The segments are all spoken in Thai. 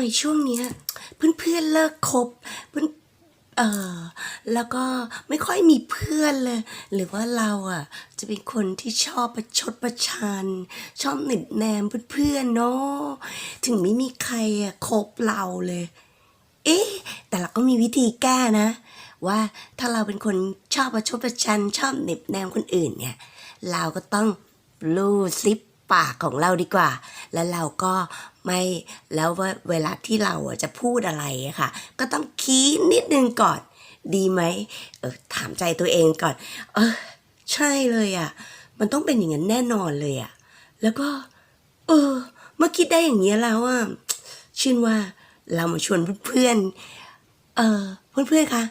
มช่วงเนี้ยเพื่อนๆเลิกคบเพื่อนเออแล้วก็ไม่ค่อยมีเพื่อนเลย หรือว่าเราอะ จะเป็นคนที่ชอบประชดประชัน ชอบหนิดแนมเพื่อนๆเนาะถึงไม่มีใครอะคบเราเลย เอ๊ะ แต่เราก็มีวิธีแก้นะ ว่าถ้าเราเป็นคนชอบประชดประชัน ชอบหน็บแนมคนอื่นเนี่ย เราก็ต้องรูซิป ปากของเราดีกว่า แล้วเราก็ไม่แล้วเวลาที่เราจะพูดอะไรค่ะ ก็ต้องคิดนิดนึงก่อน ดีไหมเออถามใจตัวเองก่อน เออ ใช่เลยอะ มันต้องเป็นอย่างนั้นแน่นอนเลยอะ แล้วก็ เออ เมื่อคิดได้อย่างนี้แล้วอะชื่นว่าเรามาชวนเพื่อนเออเพื่อนๆคะ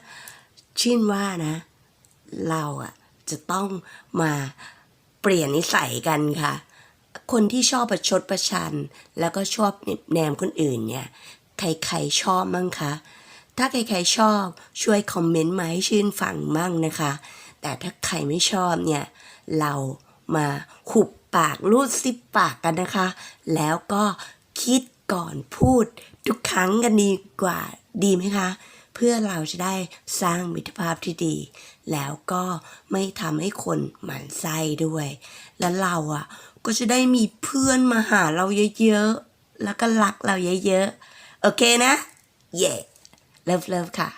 ชื่นว่านะ เราอะจะต้องมาเปลี่ยนนิสัยกันค่ะ คนที่ชอบประชดประชัน แล้วก็ชอบเหน็บแนมคนอื่นเนี่ย ใครๆชอบมั่งคะ ถ้าใครๆชอบช่วยคอมเมนต์มาให้ชื่นฟังมั่งนะคะ แต่ถ้าใครไม่ชอบเนี่ย เรามาหุบปากรูดซิปปากกันนะคะ แล้วก็คิดก่อนพูดทุกครั้งกันดีกว่าดีไหมคะ เพื่อเราจะได้สร้างมิตรภาพที่ดี แล้วก็ไม่ทำให้คนหมั่นไส้ด้วย แล้วเราอะ ก็จะได้มีเพื่อนมาหาเราเยอะๆ แล้วก็รักเราเยอะๆ โอเคนะ เย่เลิฟเลิฟค่ะ